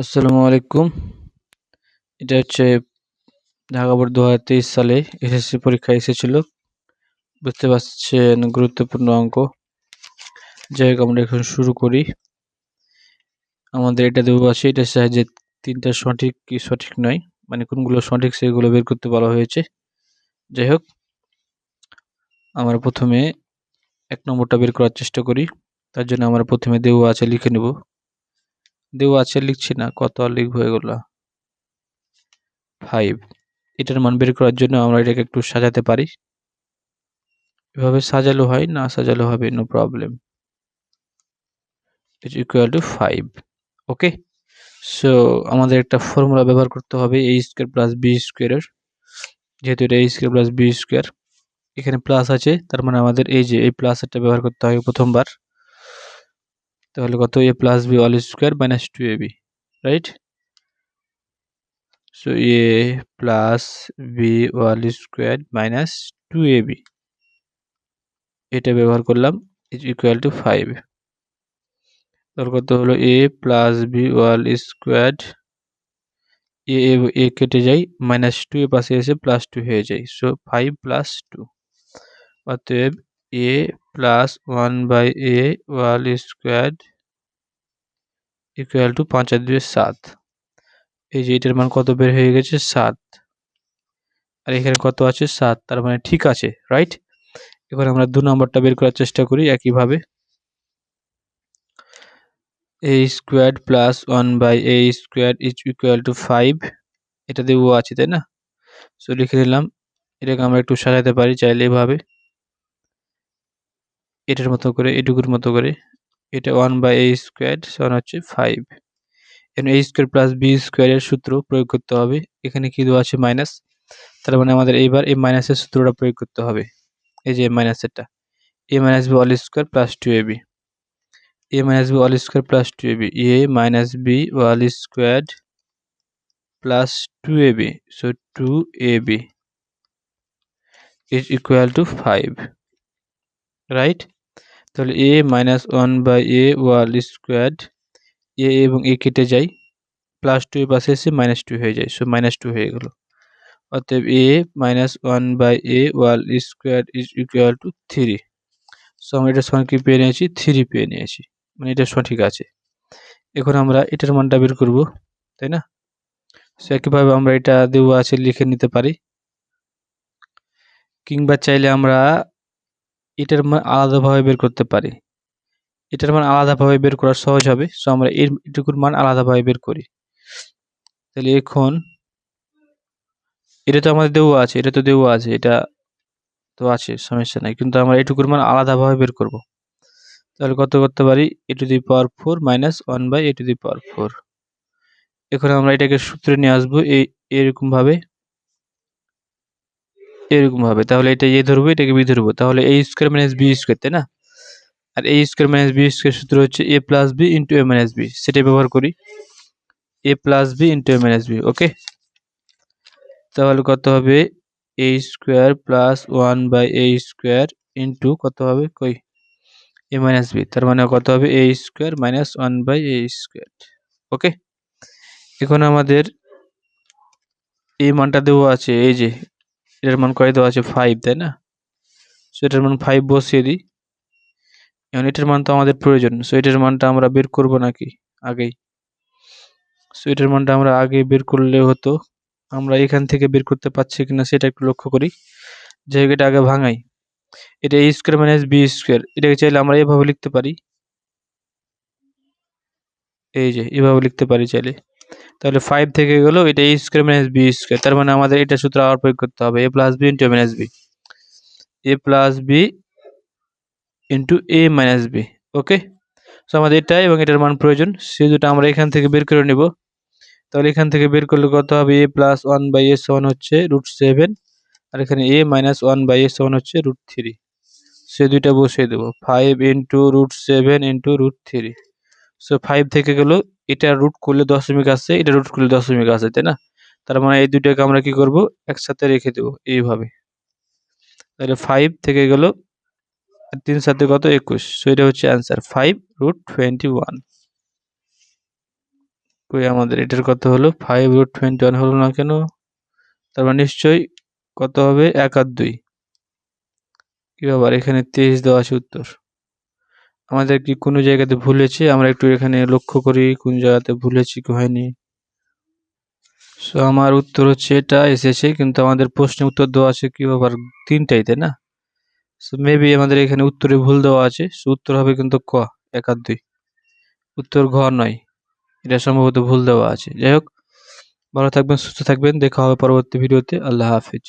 আসসালামু আলাইকুম। এটা হচ্ছে ঢাকা বোর্ড দু হাজার তেইশ সালে এসএসসি পরীক্ষা এসেছিল। বুঝতে পারছেন গুরুত্বপূর্ণ অঙ্ক। যাই হোক, আমরা এখন শুরু করি। আমাদের এটা দেবো আছে, এটার সাহায্যে তিনটা সঠিক কি সঠিক নয় মানে কোনগুলো সঠিক সেগুলো বের করতে বলা হয়েছে। যাই হোক, আমরা প্রথমে এক নম্বরটা বের করার চেষ্টা করি। তার জন্য আমরা প্রথমে দেওয়া আছে লিখে নেব। দেওয়া আছে, লিখছি না কত লিখব এগুলো। ফাইভ এটার মান বের করার জন্য আমরা এটাকে একটু সাজাতে পারি। এভাবে সাজালো হয়, না সাজালো হবে no problem is equal to five okay so আমাদের একটা ফর্মুলা ব্যবহার করতে হবে এই স্কোয়ার প্লাস বি স্কোয়ারের যেহেতু এটা এই স্কোয়ার প্লাস বি স্কোয়ার এখানে প্লাস আছে, তার মানে আমাদের এই যে, এই প্লাস প্লাসটা ব্যবহার করতে হবে প্রথমবার। তাহলে কত A plus B all square minus two A B right so A plus B all square minus two A B এটা ব্যবহার করলাম ইজ ইকুয়াল টু ফাইভ তাহলে কত হলো? A plus B all square A A কেটে যায় minus two এ পাশে এসে প্লাস টু হয়ে যায়। সো ফাইভ প্লাস টু অতএব A plus one by A all square equal to পাঁচ আর দুই সাত। এই যে এটার মান কত বের হয়ে গেছে? সাত। আর এখানে কত আছে? সাত। তার মানে ঠিক আছে রাইট এবার আমরা দু নম্বরটা বের করার চেষ্টা করি একইভাবে। A square plus one by A square is equal to five এটা দিয়ে ও আছে, তাই না? সো লিখে দিলাম এটাকে আমরা একটু সাজাতে পারি চাইলে এভাবে। এটার মতো করে, এটুকুর মতো করে। এটা ওয়ান বাই এ স্কোয়ার সমান হচ্ছে ফাইভ এখানে এ স্কোয়ার প্লাস বি স্কোয়ারের সূত্র প্রয়োগ করতে হবে। এখানে কি দেওয়া আছে? মাইনাস তার মানে আমাদের এইবার এই মাইনাসের সূত্রটা প্রয়োগ করতে হবে। এই যে এ মাইনাসেরটা A minus B all square plus two A B A minus B all square plus two A B A minus B all square plus two A B so two A B is equal to five right তাহলে A minus one by A all square A এবং এ কেটে যায় plus two এর পাশে এসে minus two হয়ে যায় so minus two হয়ে গেল। অতএব A minus one by A all square is equal to three so আমরা সঙ্গে কি পেয়ে নিয়েছি? থ্রি পেয়ে নিয়েছি মানে এটা সঠিক আছে। এখন আমরা এটার মানটা বের করব, তাই না? সো একইভাবে আমরা এটা দেওয়া আছে লিখে নিতে পারি। কিংবা চাইলে আমরা এটার মান আলাদাভাবে বের করতে পারি। এটার মান আলাদাভাবে বের করা সহজ হবে সো আমরা এর, এটুকুর মান আলাদাভাবে বের করি। তাহলে এখন এটা তো আমাদের দেওয়া আছে, এটা তো দেওয়া আছে, এটা তো আছে, সমস্যা নাই, কিন্তু আমরা এটুকুর মান আলাদাভাবে বের করব। তাহলে কত করতে পারি? A to the power four minus one by A to the power four. এখন আমরা এটাকে সূত্রে নিয়ে আসব এই এরকমভাবে। এরকমভাবে তাহলে এটা এ ধরবো, এটাকে বি ধরবো। তাহলে A square minus B square তাই না? আর A square minus B square সূত্র হচ্ছে A plus B into A minus B সেটাই ব্যবহার করি। A plus B into A minus B okay তাহলে কত হবে? A square plus one by A square into কত হবে? কই? এ মাইনাস বি তার মানে কত হবে? A square minus one by A square okay এখন আমাদের এই মানটা দেওয়া আছে, এই যে এটার মান কয় দেওয়া আছে? ফাইভ তাই না? সো এটার মান ফাইভ বসিয়ে দিই। এখন এটার মান তো আমাদের প্রয়োজন। সো এটার মানটা আমরা বের করব নাকি? আগেই। সো এটার মানটা আমরা আগে বের করলে হতো। আমরা এখান থেকে বের করতে পারছি কিনা সেটা একটু লক্ষ্য করি। যাই হোক, এটা আগে ভাঙাই। এটা A square minus B square এটাকে চাইলে আমরা এভাবে লিখতে পারি। এই যে, এভাবে লিখতে পারি চাইলে। তাহলে ফাইভ থেকে গেলো, এটা A square minus B square তার মানে আমাদের এটা সূত্র আবার প্রয়োগ করতে হবে A plus B into minus B A plus B into A minus B okay so আমাদের এটা এবং এটার মান প্রয়োজন, সে দুটো আমরা এখান থেকে বের করে নেব, তাহলে এখান থেকে বের করলে কত হবে? A plus one by A seven হচ্ছে রুট সেভেন আর এখানে A minus one by A seven হচ্ছে রুট থ্রি সে দুইটা বসিয়ে দেবো five into root seven into root three so five থেকে গেলো, এটা রুট করলে দশমিক আসছে এটা রুট করলে দশমিক আসে তাই না? তার মানে এই দুইটাকে আমরা কি করব? একসাথে রেখে দেবো, এইভাবে। তাহলে ফাইভ থেকে গেল তিন সাথে কত? একুশ। সো এটা হচ্ছে answer five root twenty one কই আমাদের, এটার কত হলো? ফাইভ রুট টোয়েন্টি ওয়ান হলো না কেন? তার মানে নিশ্চয়ই কত হবে? এক আর দুই। কি ব্যাপার? এখানে তেইশ দেওয়া আছে উত্তর। আমাদের কি কোনো জায়গাতে ভুলেছে, আমরা একটু এখানে লক্ষ্য করি কোন জায়গাতে ভুলেছি কি হয়নি। সো আমার উত্তর হচ্ছে এটা এসেছে, কিন্তু আমাদের প্রশ্নে উত্তর দেওয়া আছে কি ব্যাপার? তিনটাই, তাই না? সো মেবি আমাদের এখানে উত্তরে ভুল দেওয়া আছে। সো উত্তর হবে কিন্তু ক, এক আর দুই। উত্তর ঘ নয়, এটা সম্ভবত ভুল দেওয়া আছে। যাই হোক, ভালো থাকবেন, সুস্থ থাকবেন, দেখা হবে পরবর্তী ভিডিওতে। আল্লাহ হাফিজ।